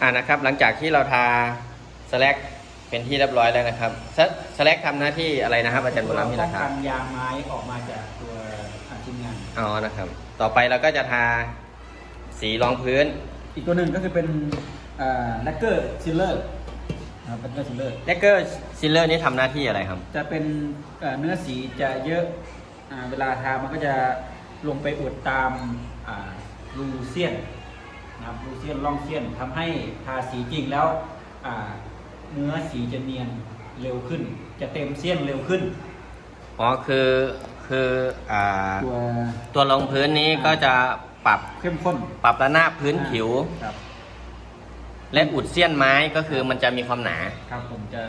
อ่านะครับหลังจากที่เราทาสแลกเป็นที่เรียบร้อยแล้วนะครับสสแลกทำหน้าที่อะไรนะครับ อาจารย์บุญรำที่ป้เราองทากันยางไม้ออกมาจากตัวอาชิ้นงานอ๋อนะครับ ต่อไปเราก็จะทาสีรองพื้น อีกตัวหนึ่งก็คือเป็นแลกเกอร์ซิลเลอร์นะครับแลกเกอร์ซิลเลอร์แลกเกอร์ซิลเลอร์นี่ทำหน้าที่อะไรครับ จะเป็นเอ่อเนื้อสีจะเยอะอ่าเวลาทามันก็จะลงไปอุดตามอ่ารูเซียน นะครับรูเซียนร่องเซียนทำให้ทาสีจริงแล้วอ่าเนื้อสีจะเนียนเร็วขึ้น จะเต็มเซียนเร็วขึ้นอ๋อคือคืออ่าตัวตัวรองพื้นนี้ก็จะปรับเข้มข้น ปรับระนาบพื้นผิวครับและอุดเสี้ยนไม้ก็คือมันจะมีความหนา ครับผมจะ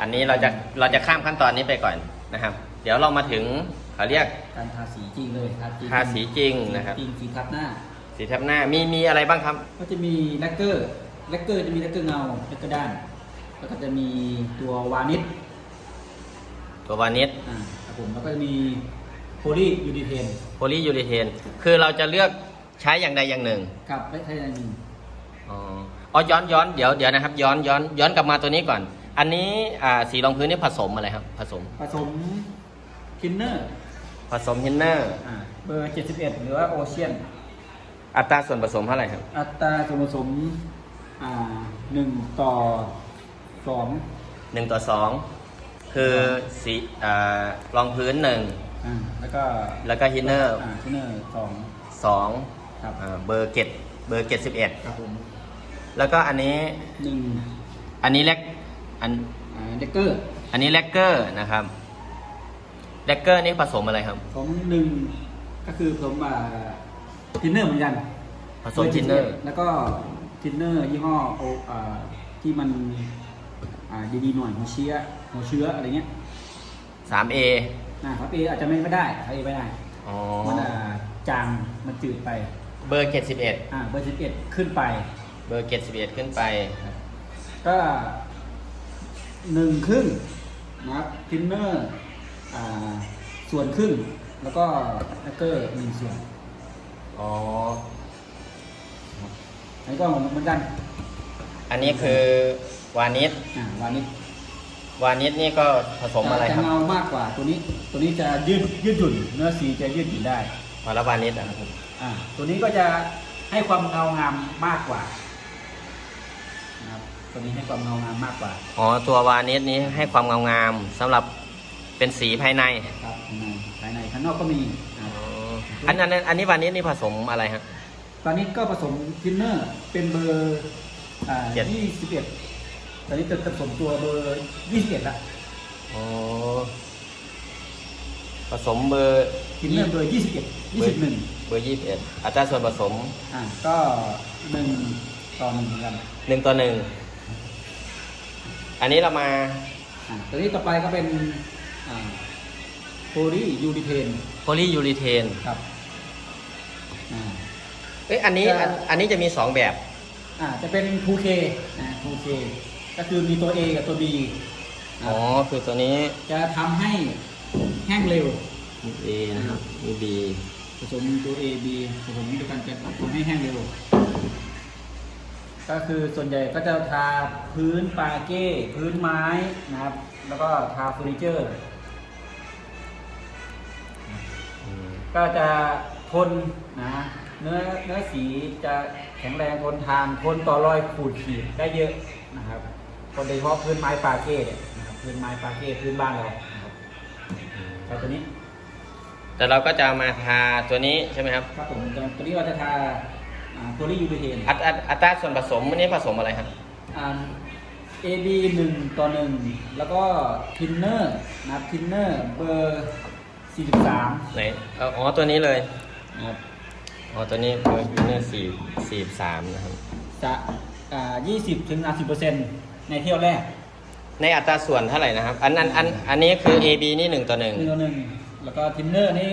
อันนี้เราจะเราจะข้ามขั้นตอนนี้ไปก่อนนะครับ เดี๋ยวเรามาถึงเขาเรียกการทาสีจริงเลยทาจริงทาสีจริงนะครับจริงสีทับหน้า สีทับหน้ามีมีอะไรบ้างครับ ก็จะมีแลกเกอร์แลกเกอร์จะมีแลกเกอร์เงาแลกเกอร์ด้าน แล้วก็จะมีตัววานิชตัววานิชอ่าครับผมแล้วก็จะมีโพลียูดีเทนโพลียูริเทนคือเราจะเลือกใช้อย่างใดอย่างหนึ่งกับไม่ใช่อันหนึ่งอ๋ออ๋อย้อนย้อนเดี๋ยวเดี๋ยวนะครับ ย้อนย้อนย้อนกลับมาตัวนี้ก่อน อันนี้อ่าสีรองพื้นนี่ผสมอะไรครับ ผสม ผสมทินเนอร์ผสมฮินเนอร์ อ่าเบอร์ 71 หรือว่าโอเชียน อัตราส่วนผสมเท่าไหร่ครับ อัตราส่วนผสมอ่าหนึ่งต่อสองหนึ่งต่อสองคือสีอ่ารองพื้นหนึ่งอ่าแล้วก็แล้วก็ฮินเนอร์อ่าทินเนอร์สองสองครับอ่าเบอร์เกตเบอร์เกตสิบเอ็ดครับผมแล้วก็อันนี้หนึ่งอันนี้แลกอันอ่าเดกเกอร์อันนี้แลกเกอร์นะครับแลกเกอร์นี่ผสมอะไรครับ ของหนึ่งก็คือผสมอ่า ทินเนอร์เหมือนกันผสมทินเนอร์ แล้วก็ทินเนอร์ยี่ห้อโออ่าที่มันอ่าดีๆหน่อยหัวเชื้อหัวเชื้ออะไรเงี้ยสามเอนะครับเออาจจะไม่ได้ใช้ไม่ได้ อ๋อ มันอ่าจางมันจืดไป เบอร์เกตสิบเอ็ดอ่าเบอร์สิบเอ็ดขึ้นไป เบอร์เกตสิบเอ็ดขึ้นไป ก็หนึ่งครึ่งนะครับทินเนอร์อ่าส่วนครึ่ง แล้วก็แลกเกอร์หนึ่งส่วน อ๋อ อันนี้ก็เหมือนกันอันนี้คือวานิชอ่าวานิชวานิชนี่ก็ผสมอะไรจะครับเงามากกว่า ตัวนี้ ตัวนี้จะยืดยืดหยุ่น เนื้อสีจะยืดหยุ่นได้ มาแล้ววานิชอะครับอ่า ตัวนี้ก็จะให้ความเงางามมากกว่านะครับ ตัวนี้ให้ความเงางามมากกว่า อ๋อตัววานิชนี้ให้ความเงางามสำหรับเป็นสีภายใน ครับภายในภายในข้างนอกก็มีนะอ๋คอรับ อันนั้นอันนี้วานิชนี่ผสมอะไรฮะ ตอนนี้ก็ผสมทินเนอร์เป็นเบอร์อ่าเจ็ด ยี่สิบเอ็ดตอนนี้จะผสมตัวเบอร์ยี่สิบเอ็ดละอ๋อผสมเบอร์ทินเนอร์เบอร์ยี่สิบเอ็ดยี่สิบหนึ่งเบอร์ยี่สิบเอ็ดอัตราส่วนผสมอ่าก็หนึ่งต่อหนึ่งเหมือนกันหนึ่งต่อหนึ่งอันนี้เรามาอ่าตัวนี้ต่อไปก็เป็นอ่าโพลียูริเทน โพลียูริเทน ครับอ่า เอ้ยอันนี้จะอันอันนี้จะมีสองแบบ อ่าจะเป็น 2K นะ 2K ก็คือมีตัว A กับตัว B อ๋อ คือตัวนี้จะทำให้แห้งเร็ว มี A นะครับ มี B ผสมตัว A B ผสมด้วยกันจะทำให้แห้งเร็ว ก็คือส่วนใหญ่ก็จะทาพื้นปาเก้พื้นไม้นะครับ แล้วก็ทาเฟอร์นิเจอร์ อืมก็จะทนนะ เนื้อเนื้อสีจะแข็งแรงทนทานทนต่อรอยขูดขีดได้เยอะนะครับโดยเฉพาะพื้นไม้ปาเก้เนี่ยนะครับพื้นไม้ปาเก้พื้นบ้านเรานะครับใช้ตัวนี้แต่เราก็จะมาทาตัวนี้ใช่ไหมครับครับผมตัวนี้เราจะทาโพลียูริเทนอัตอัตอัตราส่วนผสมอันนี้ผสมอะไรครับอ่า AB หนึ่งต่อหนึ่งแล้วก็ทินเนอร์นะครับทินเนอร์เบอร์ 43ไหนเอาอ๋อตัวนี้เลยนะครับ อ๋อตัวนี้เบอร์เนอร์สี่สี่สามนะครับ จะอ่า20ถึง30%ในเที่ยวแรกในอัตราส่วนเท่าไหร่นะครับ อันอันอันอันนี้คือ AB นี่หนึ่งต่อหนึ่งหนึ่งต่อหนึ่งแล้วก็ทินเนอร์นี้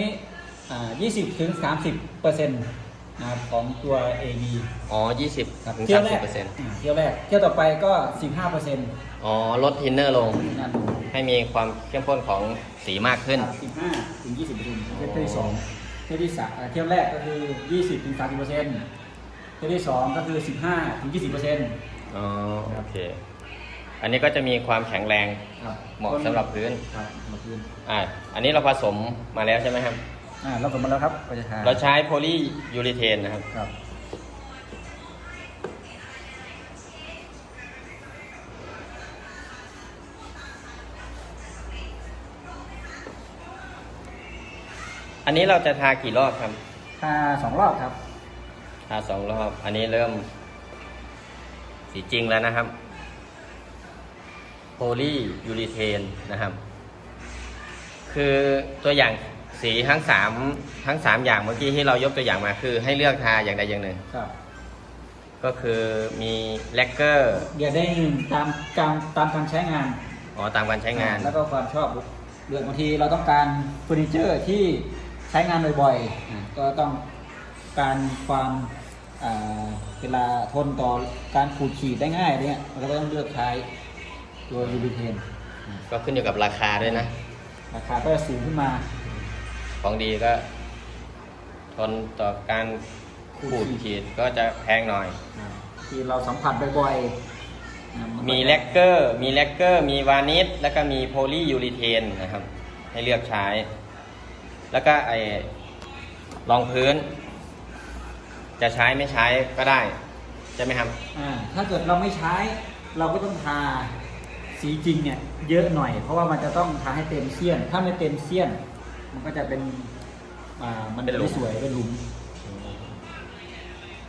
อ่า20ถึง30เปอร์เซ็นต์นะครับของตัว AB อ๋อยี่สิบถึงเที่ยสาวมแรสิบกเปอร์เซ็นต์อ่าเที่ยวแรก เที่ยวต่อไปก็ 15เปอร์เซ็นต์อ๋อลดทินเนอร์ลง นั่นให้มีความเข้มข้นของสีมากขึ้น 15ถึง20เปอร์เซ็นต์เที่ยวที่สองเที่ยวที่สามอ่าเที่ยวแรกก็คือ 20ถึง30เปอร์เซ็นต์เที่ยวที่สองก็คือ 15ถึง20เปอร์เซ็นต์ อ๋อโอเค อันนี้ก็จะมีความแข็งแรงครับเหมาะสำหรับพื้น ครับเหมาะพื้นอ่า อันนี้เราผสมมาแล้วใช่ไหมครับ อ่าเราสมมาแล้วครับก็จะทาเราใช้โพลียูริเทนนะครับ ครับ นนี้เราจะทากี่รอบครับ ทาสองรอบครับทาสองรอบ อันนี้เริ่ม สีจริงแล้วนะครับโพลียูริเทนนะครับ คือตัวอย่างสีทั้งสามทั้งสามอย่างเมื่อกี้ที่เรายกตัวอย่างมาคือ ให้เลือกทาอย่างใดอย่างหนึ่ง ครับ ก็คือมีแลกเกอร์เดี๋ยวได้ตามการตามการใช้งานอ๋อตามการใช้งาน แล้วก็ความชอบเรื่องบางทีเราต้องการเฟอร์นิเจอร์ที่ ใช้งานบ่อยๆอ่าก็ต้องการความอ่าเวลาทนต่อการขูดขีดได้ง่ายเนี่ยเราก็ต้องเลือกใช้ตัวยูบิเทนก็ขึ้นอยู่กับราคาด้วยนะ ราคาก็จะสูงขึ้นมา ของดีก็ ทนต่อการขูดขีดก็จะแพงหน่อย ที่เราสัมผัสบ่อยๆอ่ามันก็มีแลกเกอร์ มีแลกเกอร์ มีวานิชแล้วก็มีโพลียูริเทนนะครับ ให้เลือกใช้ แล้วก็ไอรองพื้น จะใช้ไม่ใช้ก็ได้ใช่ไหมครับ อ่าถ้าเกิดเราไม่ใช้เราก็ต้องทาสีจริงเนี่ยเยอะหน่อย เพราะว่ามันจะต้องทาให้เต็มเสี้ยน ถ้าไม่เต็มเสี้ยน มันก็จะเป็นอ่ามันเป็นหลุม ไม่สวยเป็นหลุม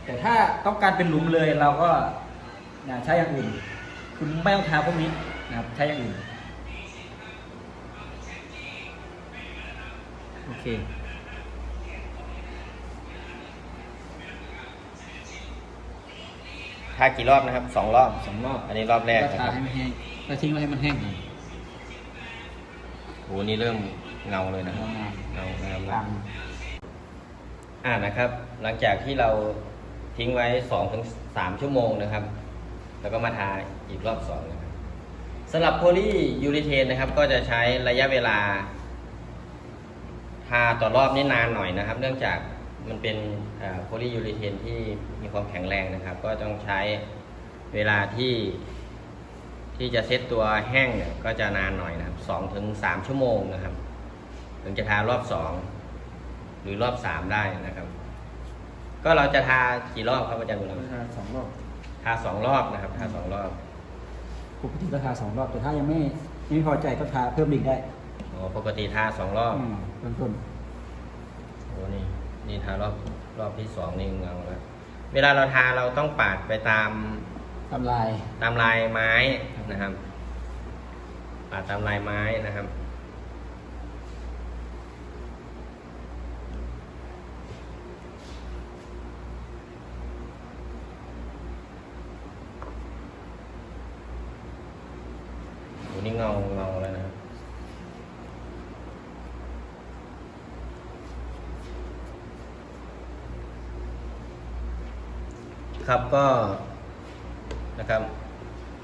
แต่ถ้าต้องการเป็นหลุมเลยเราก็ใช้อย่างอื่น คุณไม่ต้องทาพวกนี้นะครับใช้อย่างอื่น โอเค ทากี่รอบนะครับสองรอบ สองรอบอันนี้รอบแรกก็นะทาครับ ให้มันแห้งแล้วทิ้งไว้ให้มันแห้งโหนี่เริ่มเงาเลยนะครับงามเงาเงาตาแล้วมอ่านะครับ หลังจากที่เราทิ้งไว้สองถึงสามชั่วโมงนะครับ แล้วก็มาทาอีกรอบสองนะครับสำหรับโพลียูริเทนนะครับ ก็จะใช้ระยะเวลาทาต่อรอบนี่นานหน่อยนะครับ เนื่องจากมันเป็นโพลียูริเทนที่มีความแข็งแรงนะครับ ก็ต้องใช้เวลาที่ที่จะเซ็ตตัวแห้งเนี่ยก็จะนานหน่อยนะครับสองถึงสามชั่วโมงนะครับ ถึงจะทารอบสองหรือรอบสามได้นะครับ ก็เราจะทากี่รอบครับอาจารย์บุญรทาสองรอบทาสองรอบนะครับ ทาสองรอบปกติก็ทาสองรอบแต่ถ้ายังไม่ยังไม่พอใจก็ทาเพิ่มอีกได้ อ๋อปกติทาสองรอบอืมเริ่มต้นโอ้นี่นี่ทารอบรอบที่สองนี่เงาแล้วเวลาเราทาเราต้องปาดไปตามทำลายตามลายไม้นะครับ ปาดตามลายไม้นะครับโหนี่เงาเงาแล้วนะ ครับครับก็นะครับ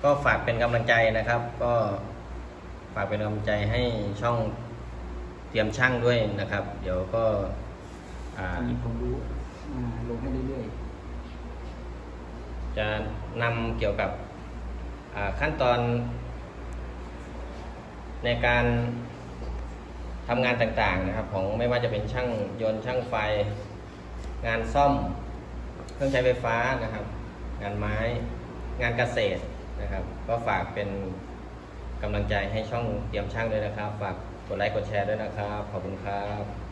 ก็ฝากเป็นกำลังใจนะครับ ก็ฝากเป็นกำลังใจให้ช่องเตรียมช่างด้วยนะครับ เดี๋ยวก็อ่ามีความรู้อ่าลงให้เรื่อยจะนำเกี่ยวกับอ่าขั้นตอน ในการทำงานต่างๆนะครับ ของไม่ว่าจะเป็นช่างยนต์ช่างไฟ งานซ่อม เครื่องใช้ไฟฟ้านะครับ งานไม้งานเกษตรนะครับ ก็ฝากเป็นกำลังใจให้ช่องเตรียมช่างด้วยนะครับ ฝากกดไลค์กดแชร์ด้วยนะครับ ขอบคุณครับ